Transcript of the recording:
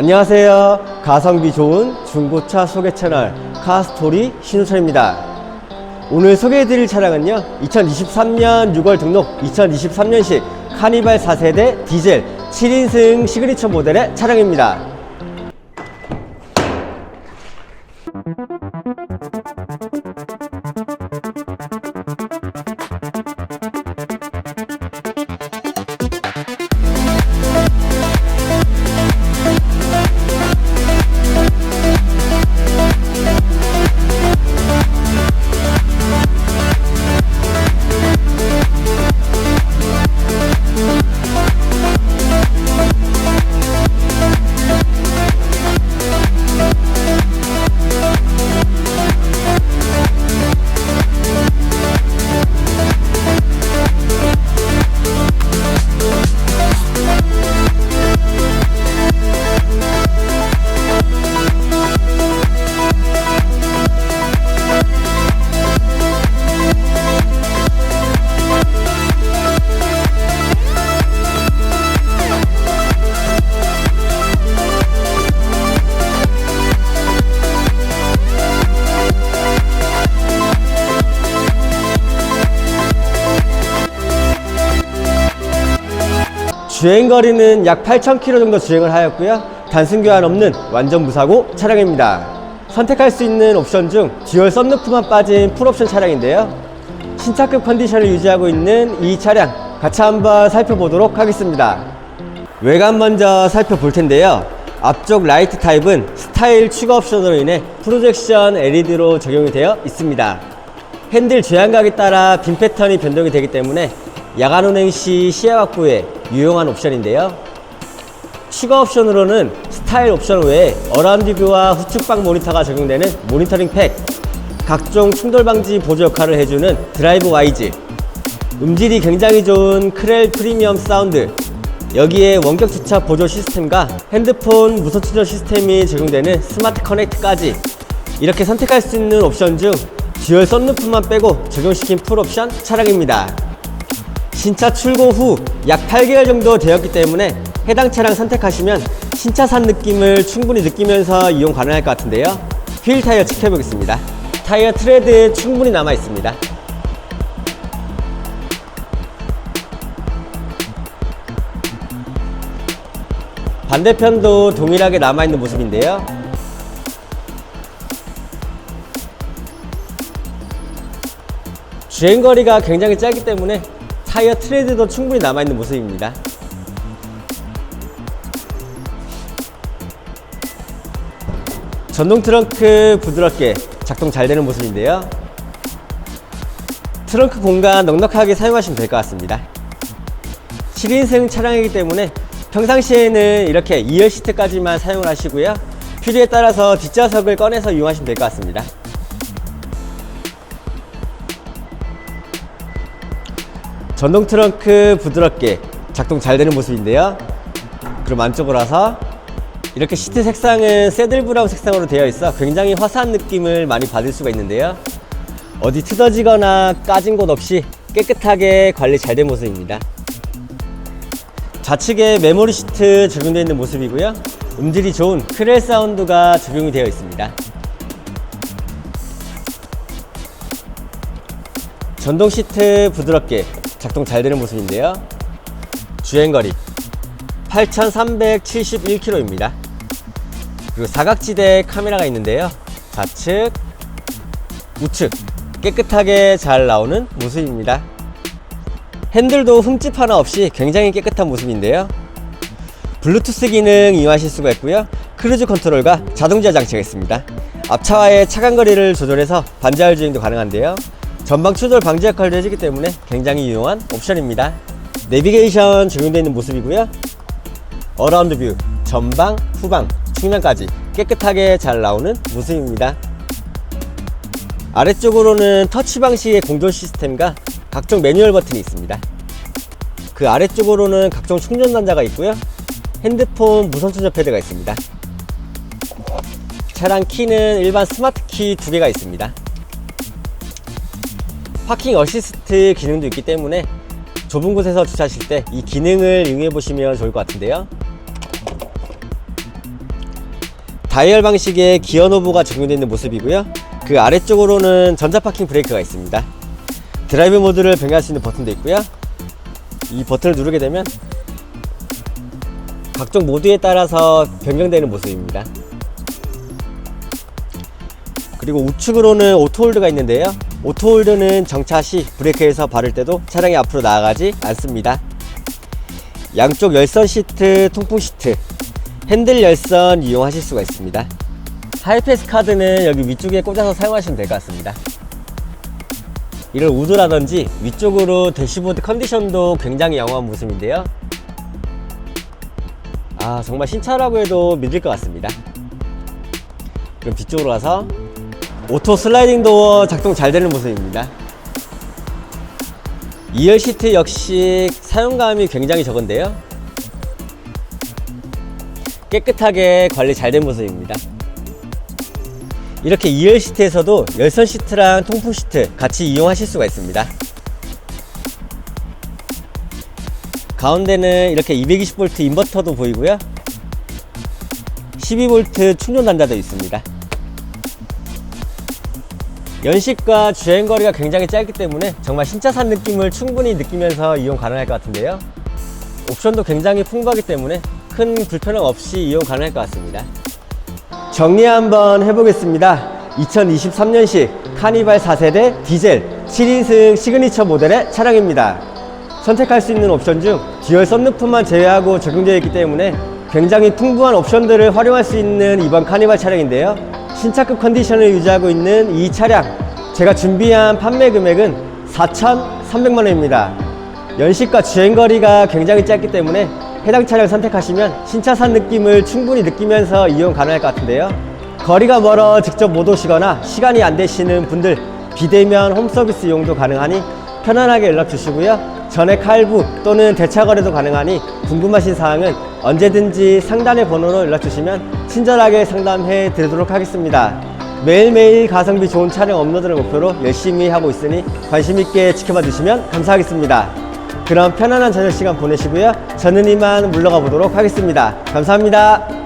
안녕하세요. 가성비 좋은 중고차 소개 채널 카스토리 신우철입니다. 오늘 소개해드릴 차량은요, 2023년 6월 등록, 2023년식 카니발 4세대 디젤 7인승 시그니처 모델의 차량입니다. 주행 거리는 약 8,000km 정도 주행을 하였고요. 단순 교환 없는 완전 무사고 차량입니다. 선택할 수 있는 옵션 중 듀얼 썬루프만 빠진 풀옵션 차량인데요. 신차급 컨디션을 유지하고 있는 이 차량 같이 한번 살펴보도록 하겠습니다. 외관 먼저 살펴볼 텐데요. 앞쪽 라이트 타입은 스타일 추가 옵션으로 인해 프로젝션 LED로 적용이 되어 있습니다. 핸들 제한각에 따라 빔 패턴이 변동이 되기 때문에 야간 운행 시 시야 확보에 유용한 옵션인데요. 추가 옵션으로는 스타일 옵션 외에 어라운드 뷰와 후측방 모니터가 적용되는 모니터링 팩, 각종 충돌 방지 보조 역할을 해주는 드라이브 와이즈, 음질이 굉장히 좋은 크렐 프리미엄 사운드, 여기에 원격 주차 보조 시스템과 핸드폰 무선 충전 시스템이 적용되는 스마트 커넥트까지 이렇게 선택할 수 있는 옵션 중 듀얼 썬루프만 빼고 적용시킨 풀 옵션 차량입니다. 신차 출고 후 약 8개월 정도 되었기 때문에 해당 차량 선택하시면 신차 산 느낌을 충분히 느끼면서 이용 가능할 것 같은데요. 휠 타이어 체크해보겠습니다. 타이어 트레드 충분히 남아 있습니다. 반대편도 동일하게 남아있는 모습인데요. 주행거리가 굉장히 짧기 때문에 타이어 트레드도 충분히 남아있는 모습입니다. 전동 트렁크 부드럽게 작동 잘 되는 모습인데요. 트렁크 공간 넉넉하게 사용하시면 될 것 같습니다. 7인승 차량이기 때문에 평상시에는 이렇게 2열 시트까지만 사용을 하시고요. 필요에 따라서 뒷좌석을 꺼내서 이용하시면 될 것 같습니다. 전동 트렁크 부드럽게 작동 잘 되는 모습인데요. 그럼 안쪽으로 와서 이렇게 시트 색상은 새들 브라운 색상으로 되어 있어 굉장히 화사한 느낌을 많이 받을 수가 있는데요. 어디 트어지거나 까진 곳 없이 깨끗하게 관리 잘 된 모습입니다. 좌측에 메모리 시트 적용되어 있는 모습이고요. 음질이 좋은 크렐 사운드가 적용이 되어 있습니다. 전동 시트 부드럽게 작동 잘 되는 모습인데요. 주행거리 8,371km입니다. 그리고 사각지대 카메라가 있는데요. 좌측, 우측 깨끗하게 잘 나오는 모습입니다. 핸들도 흠집 하나 없이 굉장히 깨끗한 모습인데요. 블루투스 기능 이용하실 수가 있고요. 크루즈 컨트롤과 자동지하 장치가 있습니다. 앞차와의 차간 거리를 조절해서 반자율 주행도 가능한데요. 전방 추돌 방지 역할도 해주기 때문에 굉장히 유용한 옵션입니다. 내비게이션 적용되어 있는 모습이고요. 어라운드 뷰, 전방, 후방, 측면까지 깨끗하게 잘 나오는 모습입니다. 아래쪽으로는 터치 방식의 공조 시스템과 각종 매뉴얼 버튼이 있습니다. 그 아래쪽으로는 각종 충전 단자가 있고요. 핸드폰 무선 충전 패드가 있습니다. 차량 키는 일반 스마트 키 두 개가 있습니다. 파킹 어시스트 기능도 있기 때문에 좁은 곳에서 주차하실 때 이 기능을 이용해 보시면 좋을 것 같은데요. 다이얼 방식의 기어 노브가 적용되어 있는 모습이고요. 그 아래쪽으로는 전자 파킹 브레이크가 있습니다. 드라이브 모드를 변경할 수 있는 버튼도 있고요. 이 버튼을 누르게 되면 각종 모드에 따라서 변경되는 모습입니다. 그리고 우측으로는 오토홀드가 있는데요. 오토홀드는 정차 시 브레이크에서 바를 때도 차량이 앞으로 나아가지 않습니다. 양쪽 열선 시트, 통풍 시트, 핸들 열선 이용하실 수가 있습니다. 하이패스 카드는 여기 위쪽에 꽂아서 사용하시면 될 것 같습니다. 이런 우드라든지 위쪽으로 대시보드 컨디션도 굉장히 양호한 모습인데요. 아 정말 신차라고 해도 믿을 것 같습니다. 그럼 뒤쪽으로 가서 오토 슬라이딩 도어 작동 잘 되는 모습입니다. 2열 시트 역시 사용감이 굉장히 적은데요. 깨끗하게 관리 잘 된 모습입니다. 이렇게 2열 시트에서도 열선 시트랑 통풍 시트 같이 이용하실 수가 있습니다. 가운데는 이렇게 220V 인버터도 보이고요. 12V 충전 단자도 있습니다. 연식과 주행거리가 굉장히 짧기 때문에 정말 신차산 느낌을 충분히 느끼면서 이용 가능할 것 같은데요. 옵션도 굉장히 풍부하기 때문에 큰 불편함 없이 이용 가능할 것 같습니다. 정리 한번 해보겠습니다. 2023년식 카니발 4세대 디젤 7인승 시그니처 모델의 차량입니다. 선택할 수 있는 옵션 중 듀얼 썬루프만 제외하고 적용되어 있기 때문에 굉장히 풍부한 옵션들을 활용할 수 있는 이번 카니발 차량인데요. 신차급 컨디션을 유지하고 있는 이 차량 제가 준비한 판매 금액은 4,300만 원입니다. 연식과 주행거리가 굉장히 짧기 때문에 해당 차량 선택하시면 신차산 느낌을 충분히 느끼면서 이용 가능할 것 같은데요. 거리가 멀어 직접 못 오시거나 시간이 안 되시는 분들 비대면 홈서비스 이용도 가능하니 편안하게 연락 주시고요. 전액 할부 또는 대차 거래도 가능하니 궁금하신 사항은 언제든지 상단의 번호로 연락 주시면 친절하게 상담해 드리도록 하겠습니다. 매일매일 가성비 좋은 차량 업로드를 목표로 열심히 하고 있으니 관심 있게 지켜봐 주시면 감사하겠습니다. 그럼 편안한 저녁 시간 보내시고요. 저는 이만 물러가 보도록 하겠습니다. 감사합니다.